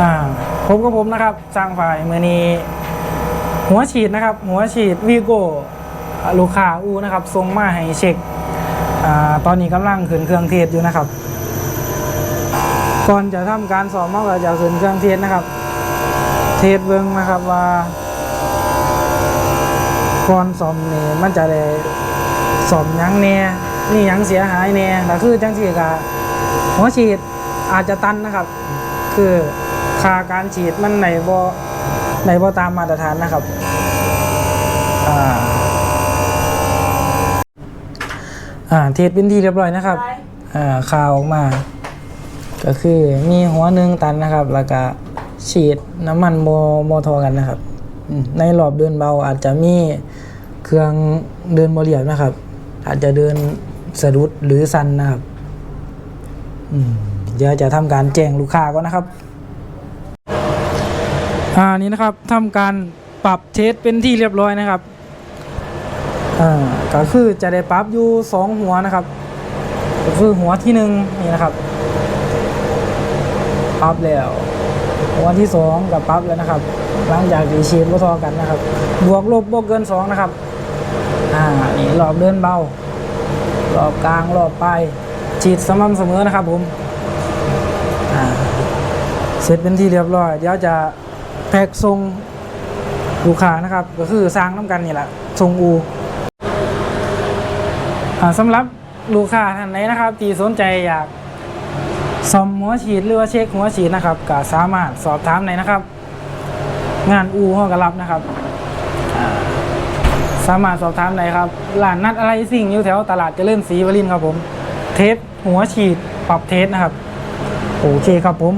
อ่าผมกับผมนะครับสร้างฝ่ายมือนี้ หัวฉีดนะครับ หัวฉีดวีโก้ลูกค้าอูนะครับส่งมาให้เช็คอ่าตอนนี้กำลังขึ้นเครื่องเทศอยู่นะครับ ก่อนจะทำการสอบมาก็จะขึ้นเครื่องเทศนะครับ เทศเบิ้งนะครับว่าก่อนสอบนี่มันจะได้สอบยังแน่นี่ยังเสียหายแน่แต่คือจังสีกะหัวฉีดอาจจะตันนะครับ คือ ค่าการฉีดมันในบ่ในบ่ตามมาตรฐานนะครับอ่าอ่าเทสเป็นที่เรียบร้อยนะครับอ่าข่าวออกมา ก็คือมีหัวหนึ่งตันนะครับ แล้วก็ฉีดน้ำมันโมโมทอกันนะครับในรอบเดินเบาอาจจะมีเครื่องเดินโมเรียบนะครับ อาจจะเดินสะดุดหรือสันนะครับอืมเดี๋ยวจะทำการแจ้งลูกค้าก่อนนะครับ อ่านี่นะครับทำการปรับเทสเป็นที่เรียบร้อยนะครับอ่าก็คือจะได้ปรับอยู่สองหัวนะครับก็คือหัวที่หนึ่งนี่นะครับปรับแล้วหัวที่สองกับปรับแล้วนะครับ หลังจากที่ฉีดบ่ทอกันนะครับ บวกลบบวกเกินสองนะครับอ่านี่รอบเดินเบารอบกลางรอบปลายฉีดสม่ำเสมอนะครับผมอ่าเสร็จเป็นที่เรียบร้อย เดี๋ยวจะ แพ็กทรงลูกค้านะครับ ก็คือสร้างน้ำกันนี่แหละทรงอูอ่าสำหรับลูกค้าท่านไหนนะครับ ที่สนใจอยากซ่อมหัวฉีดหรือว่าเช็คหัวฉีดนะครับก็สามารถสอบถามได้นะครับ งานอูห้องกรับนะครับ สามารถสอบถามได้ครับร้านนัดอะไรสิ่งอยู่แถวตลาดเจริญศรีวรินครับผม เทสหัวฉีดปรับเทสนะครับ โอเคครับผม